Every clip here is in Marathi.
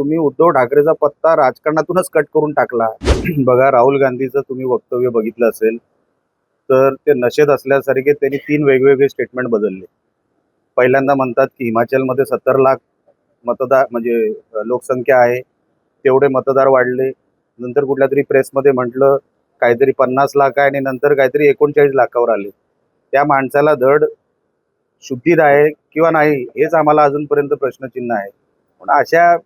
तुम्ही उद्धव ठाकरेचा पत्ता राजकारणातूनच कट करून टाकला. बघा राहुल गांधीचं तुम्ही वक्तव्य बघितलं असेल तर ते नशेत असल्यासारखे त्यांनी तीन वेगवेगळे स्टेटमेंट बदलले. पहिल्यांदा म्हणतात की हिमाचलमध्ये सत्तर लाख मतदार म्हणजे लोकसंख्या आहे तेवढे मतदार वाढले. नंतर कुठल्या तरी प्रेसमध्ये म्हटलं काहीतरी पन्नास लाख आहे आणि नंतर काहीतरी एकोणचाळीस लाखावर आले. त्या माणसाला धड शुद्धीत आहे किंवा नाही हेच आम्हाला अजूनपर्यंत प्रश्नचिन्ह आहे. पण अशा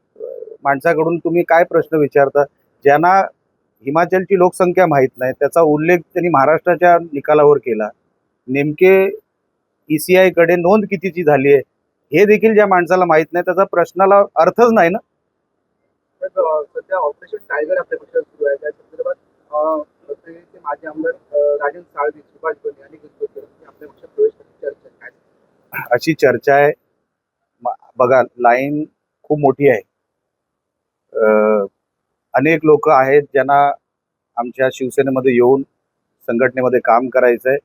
माणसाकडून तुम्ही काय प्रश्न विचारता? ज्यांना हिमाचलची लोकसंख्या माहीत नाही त्याचा उल्लेख त्यांनी महाराष्ट्राच्या निकालावर केला. नेमके ई सी आयकडे नोंद कितीची झाली आहे हे देखील ज्या माणसाला माहीत नाही त्याचा प्रश्नाला अर्थच नाही ना? सध्या ऑपरेशन टायगर आपल्या पक्षात सुरू आहे. त्या संदर्भात अ, शिवसेनेचे माजी आमदार अ, राजन साळवी सुभाष बने यांनी घेतलं होतं. की आपल्या पक्षात प्रवेश करण्याची चर्चा आहे. काय अशी चर्चा आहे. बघा लाईन खूप मोठी आहे. अनेक लोक आहेत ज्यांना आमच्या शिवसेनेमध्ये येऊन संघटनेमध्ये काम करायचं आहे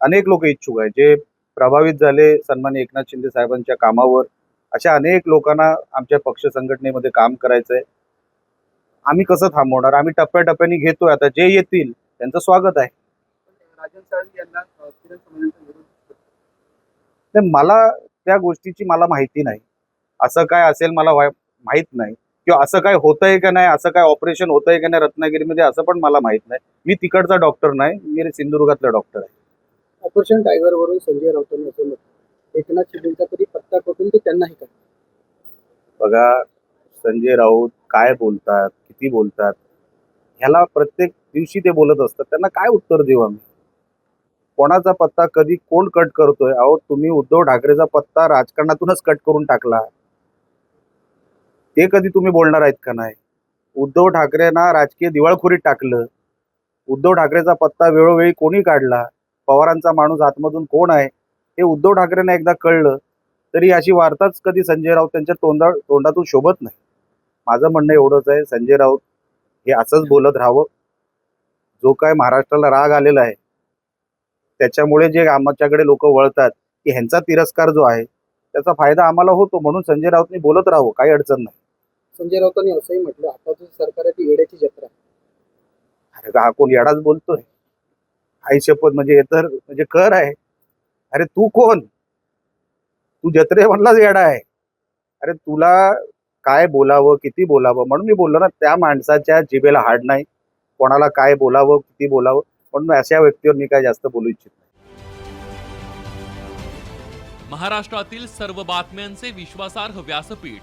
अनेक लोक इच्छुक आहेत. जे प्रभावित झाले सन्मान्य एकनाथ शिंदे साहेबांच्या कामावर अशा अनेक लोकांना आमच्या पक्ष संघटनेमध्ये काम करायचं आहे आम्ही कसं थांबवणार? आम्ही टप्प्याटप्प्याने घेतोय. आता जे येतील त्यांचं स्वागत आहे. मला त्या गोष्टीची मला माहिती नाही. असं काय असेल मला माहीत नाही. किंवा असं काय होतंय का नाही असं काय ऑपरेशन होतंय का नाही रत्नागिरीमध्ये असं पण मला माहीत नाही. मी तिकडचा डॉक्टर नाही मी सिंधुदुर्गातला डॉक्टर आहे. ऑपरेशन टायगर वरून संजय राऊतांनी असं म्हटलं. एकनाथ शिंदेचा तरी पत्ता कटून ते त्यांनाही बघा संजय राऊत काय बोलतात किती बोलतात ह्याला प्रत्येक दिवशी ते बोलत असतात. त्यांना काय उत्तर देऊ आम्ही? कोणाचा पत्ता कधी कोण कट करतोय? अहो तुम्ही उद्धव ठाकरेचा पत्ता राजकारणातूनच कट करून टाकला. ते कधी तुम्ही बोलणार आहेत का नाही? उद्धव ठाकरेंना राजकीय दिवाळखोरीत टाकलं. उद्धव ठाकरेचा पत्ता वेळोवेळी कोणी काढला? पवारांचा माणूस आतमधून कोण आहे? हे उद्धव ठाकरेंना एकदा कळलं तरी अशी वार्ताच कधी संजय राऊत त्यांच्या तोंडा तोंडातून शोभत नाही. माझं म्हणणं एवढंच आहे संजय राऊत हे असंच बोलत राहावं. जो काय महाराष्ट्राला राग आलेला आहे त्याच्यामुळे जे आमच्याकडे लोक वळतात की ह्यांचा तिरस्कार जो आहे त्याचा फायदा आम्हाला होतो म्हणून संजय राऊतनी बोलत राहावं काही अडचण नाही. संजय राऊतांनी असंही म्हटलं आताचं सरकार आहे ती येड्याची जत्रा आहे. अरे हा कोण येडाच बोलतोय? आई शपथ म्हणजे हे तर म्हणजे कर आहे. अरे तू कोण? तू जत्रे म्हणलाच येडा आहे. अरे तुला काय बोलावं किती बोलावं? म्हणून मी बोललो ना त्या माणसाच्या जिभेला हाड नाही. कोणाला काय बोलावं किती बोलावं? म्हणून अशा व्यक्तीवर मी काय जास्त बोलू इच्छित नाही. महाराष्ट्रातील सर्व बातम्यांचे विश्वासार्ह व्यासपीठ